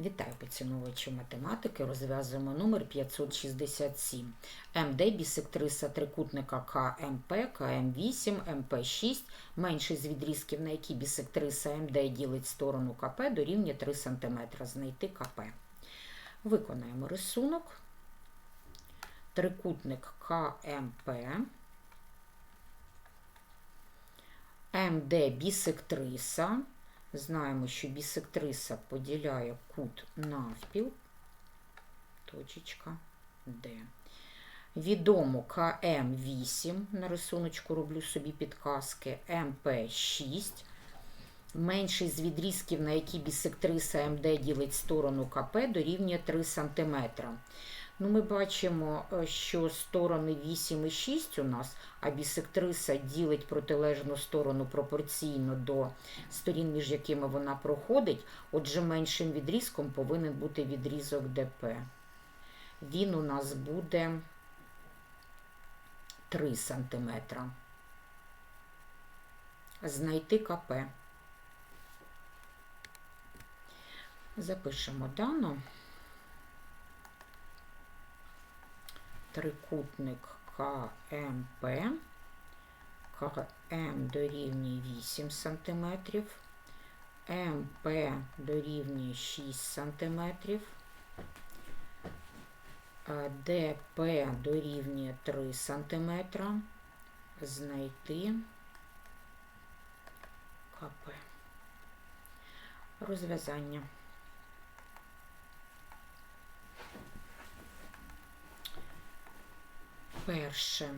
Вітаю поціновувачі математики. Розв'язуємо номер 567. МД бісектриса трикутника КМП, КМ8, МП6 менший з відрізків, на які бісектриса МД ділить сторону КП дорівнює 3 см. Знайти КП. Виконаємо рисунок. Трикутник КМП. МД бісектриса. Знаємо, що бісектриса поділяє кут навпіл, точечка Д. Відомо КМ8, на рисуночку роблю собі підказки, МП6. Менший з відрізків, на які бісектриса МД ділить сторону КП, дорівнює 3 см. Ну, Ми бачимо, що сторони 8 і 6 у нас, а бісектриса ділить протилежну сторону пропорційно до сторін, між якими вона проходить. Отже, меншим відрізком повинен бути відрізок ДП. Він у нас буде 3 см. Знайти КП. Запишемо дано. трикутник КМП, КМ дорівнює 8 см, МП дорівнює 6 см, ДП дорівнює 3 см, знайти КП. Розв'язання. Перше.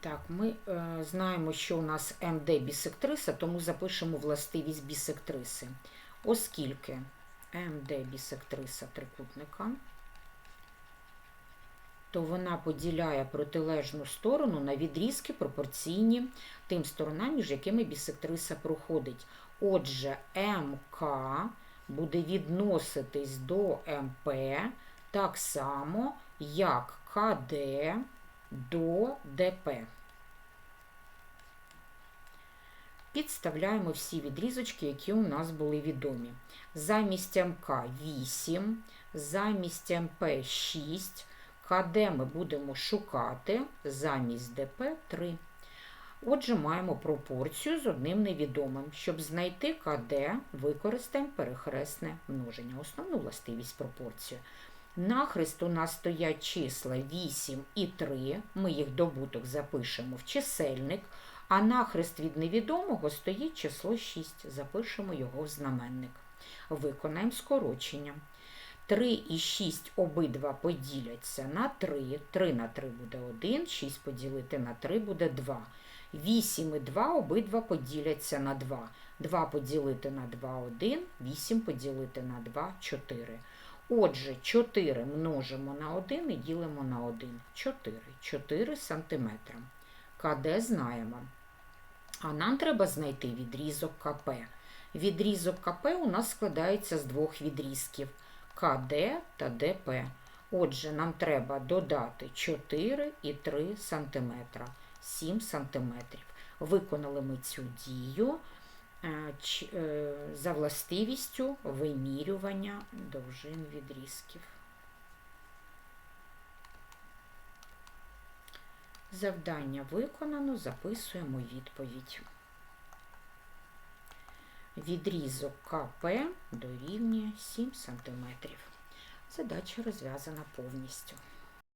Так, ми е, знаємо, що у нас МД бісектриса, тому запишемо властивість бісектриси. Оскільки МД бісектриса трикутника, то вона поділяє протилежну сторону на відрізки пропорційні тим сторонам, між якими бісектриса проходить. Отже, МК буде відноситись до МП так само, як КД до ДП. Підставляємо всі відрізочки, які у нас були відомі. Замість МК 8, замість МП 6, КД ми будемо шукати, замість ДП 3. Отже, маємо пропорцію з одним невідомим. Щоб знайти КД, використаємо перехресне множення, основну властивість пропорцію. Нахрест у нас стоять числа 8 і 3, ми їх добуток запишемо в чисельник, а нахрест від невідомого стоїть число 6, запишемо його в знаменник. Виконаємо скорочення. 3 і 6 обидва поділяться на 3, 3 на 3 буде 1, 6 поділити на 3 буде 2. 8 і 2 обидва поділяться на 2. 2 поділити на 2 1, 8 поділити на 2 4. Отже, 4 множимо на 1 і ділимо на 1. 4. 4 см. КД знаємо. А нам треба знайти відрізок КП. Відрізок КП у нас складається з двох відрізків КД та ДП. Отже, нам треба додати 4 і 3 см. 7 см. Виконали ми цю дію за властивістю вимірювання довжин відрізків. Завдання виконано, записуємо відповідь. Відрізок КП дорівнює 7 см. Задача розв'язана повністю.